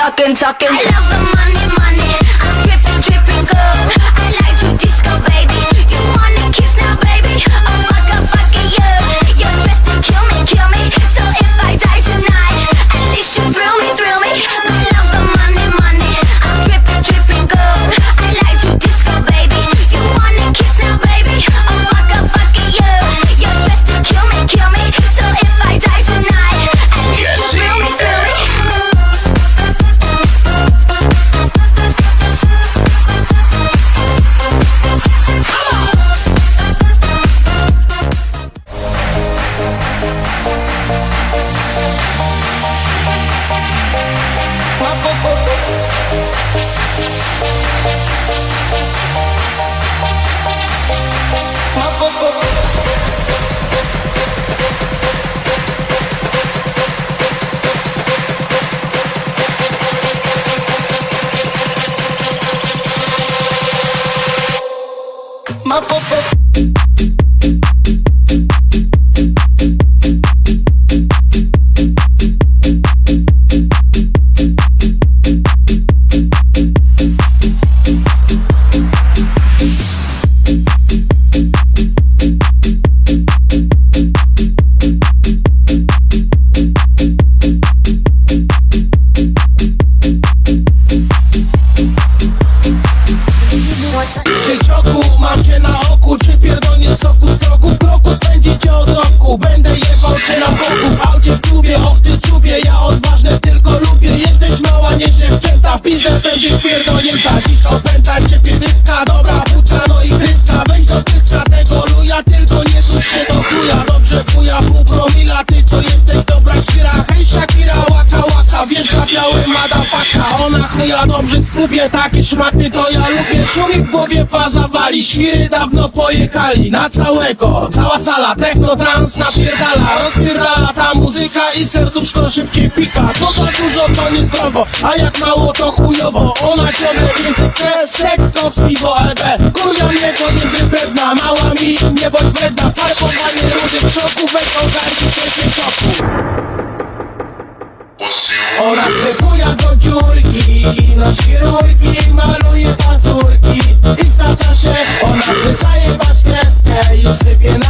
talking, talking. I love the money, money. I'm dripping, dripping, girl. szmaty, ja dobrze skupię takie szmaty To ja lubię. Szumi w głowie, faza wali Świry dawno pojechali. Na całego Cała sala techno, trans napierdala. Rozpierdala ta muzyka i serduszko szybciej pika. Co za dużo to niezdrowo, a jak mało to chujowo. Ona ciągle więcej chce, seks to z piwo EB Kurwa mnie to jest wybredna, mała mi nie bądź wredna Farbowanie rudy w szoku, weź ogarnij się w szoku. Ona wybuja do dziury Świrurki maluje pazurki I stacza się, ona chce zajebać kreskę Już sypie na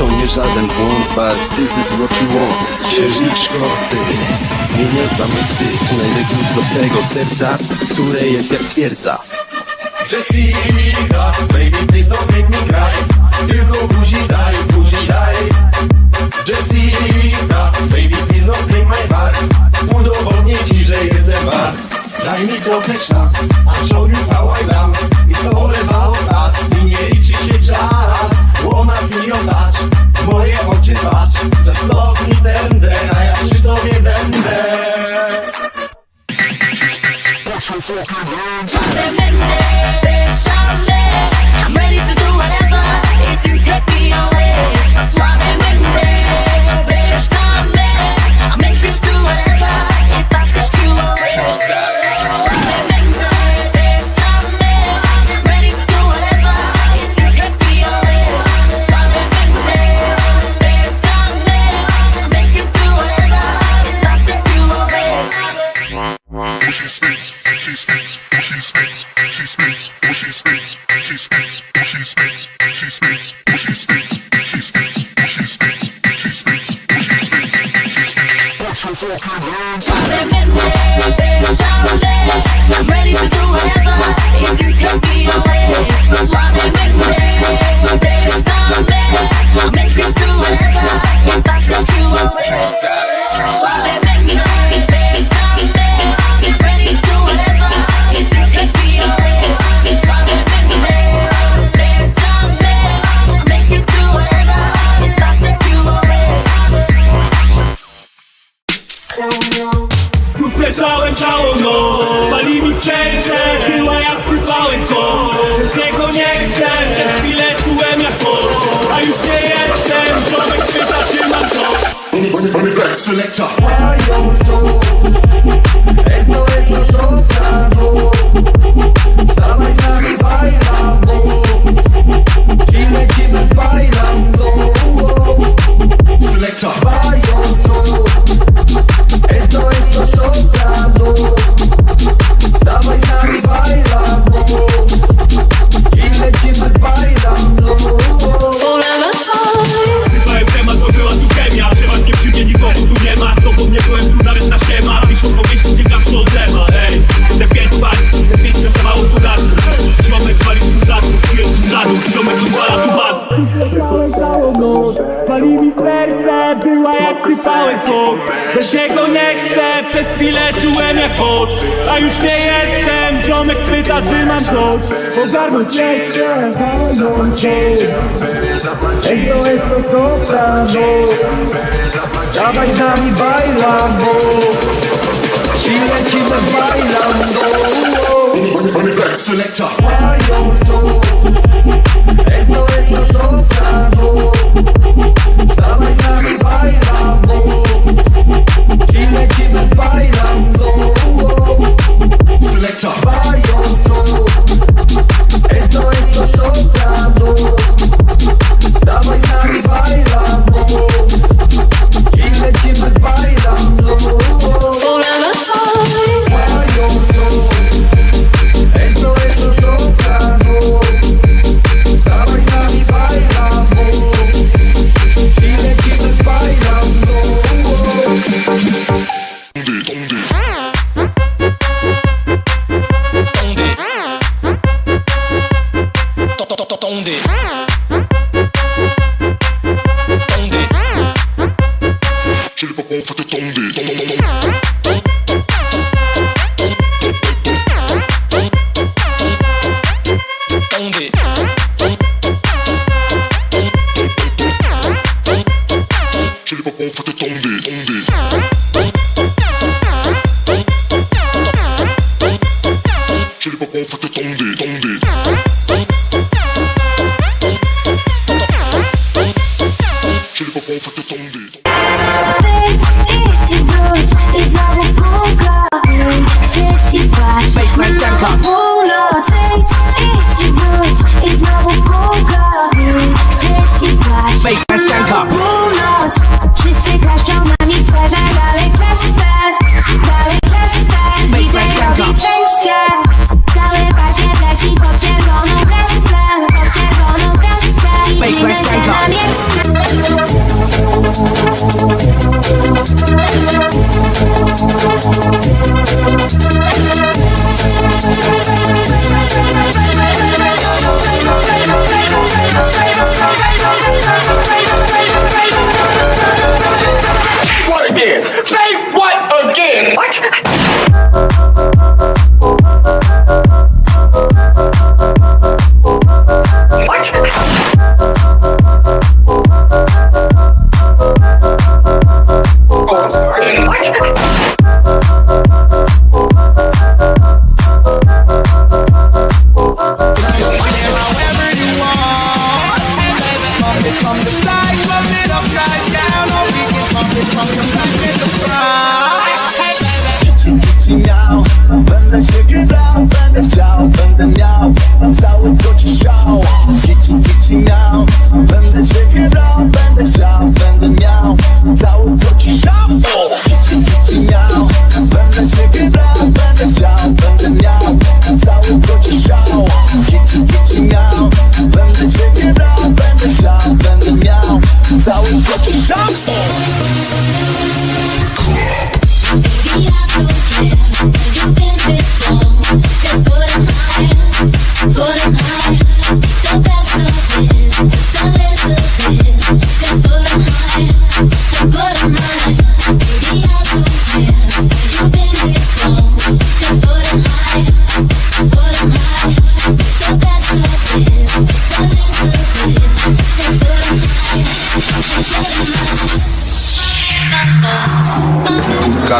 To nie żaden błąd, but this is what you want. Księżniczko, ty zmienia sam ty Znajdę klucz do tego serca Które jest jak twierdza. Jessica, baby please don't make me cry. Tylko buzi daj, buzi daj. Jessica dream I'm close. Oh God, will change your hands on my change. Take away the cold I'm by Dawaj z nami bailando. Chwilę ci bailando. Selector. сонця, З тобою танцювай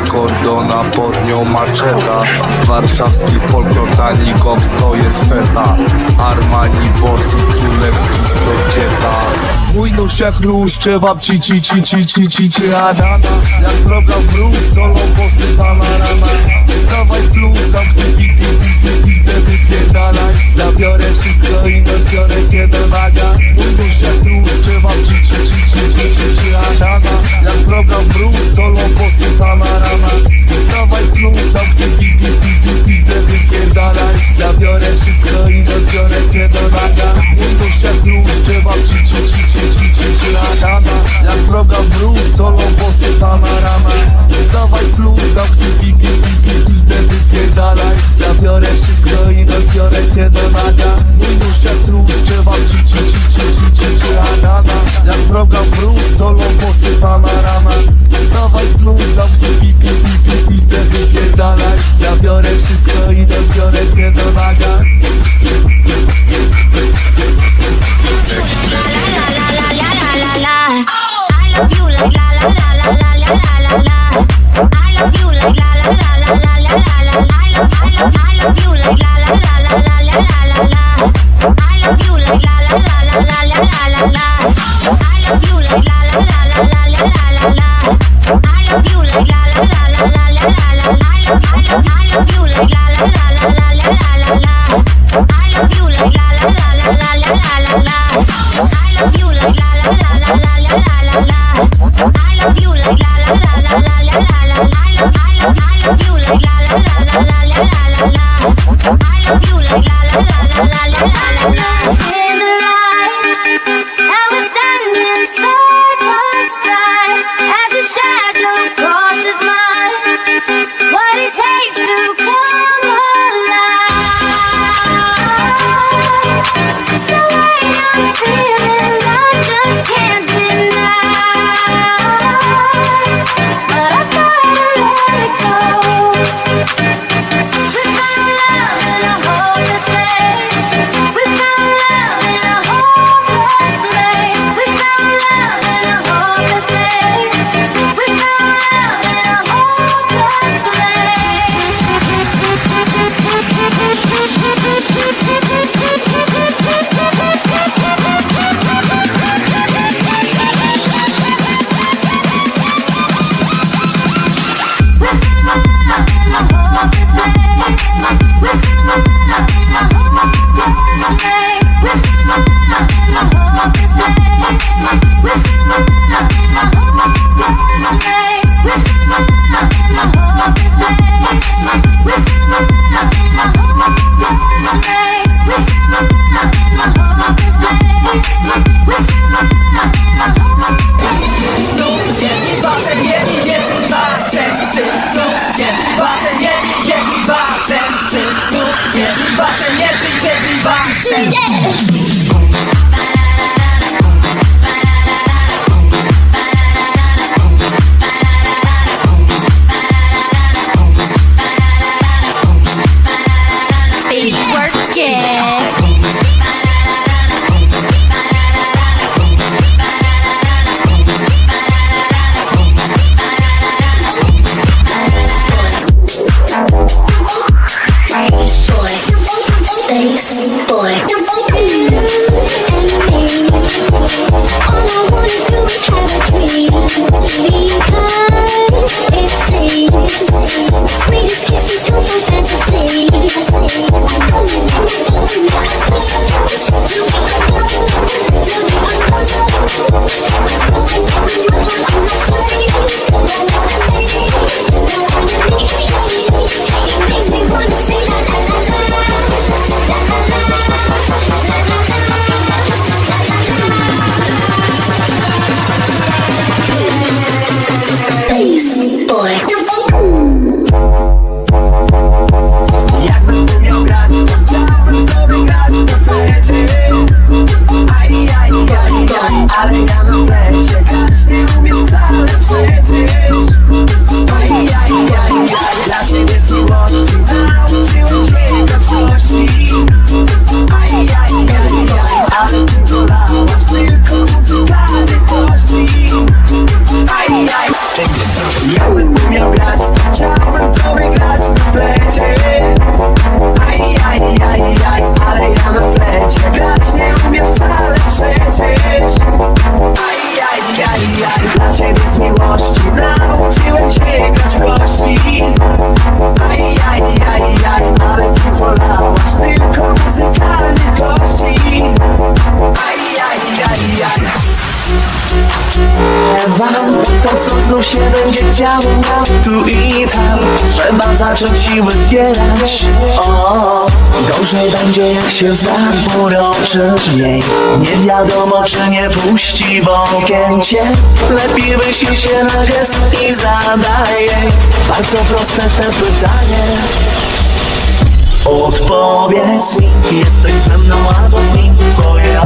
Kordona, pod nią maczeta Warszawski folklor, tani koks, to jest feta. Armani, Borsi, królewski, sprot Nóż jak nóż, trzeba ci ci ci ci ci ci ci Adana Jak program blues, solo posypana rana Dawaj w plus, zamknij pi pi pi pi pizdę wypierdalaj Zabiorę wszystko i rozbiorę cię do naga nóż jak nóż, trzeba ci ci ci ci ci ci ci Adana Jak program blues, solo posypana rana Dawaj w plus, zamknij pi pi pi pi pizdę wypierdalaj Zabiorę wszystko i rozbiorę cię do naga trzeba ci ci ci ci ci naga Mój jak nóż, trzeba ci ci ci ci ci ci ci Adana Jak program blues, solo posypana rana Dawaj w plus, zamknij pi pi pi pi pizdę wypierdalaj Zabiorę wszystko i rozbiorę cię do naga I love you like la la la la la la la la la. I love you like la la la la la la la la. I love I love I love is my zacząć siły zbierać. O, Gorzej będzie jak się zaporoczysz w niej Nie wiadomo czy nie puści wąkięcie Lepiej wyślij się na gest i zadaj jej. Bardzo proste te pytanie. Odpowiedz mi, jesteś ze mną albo z nim. Twoje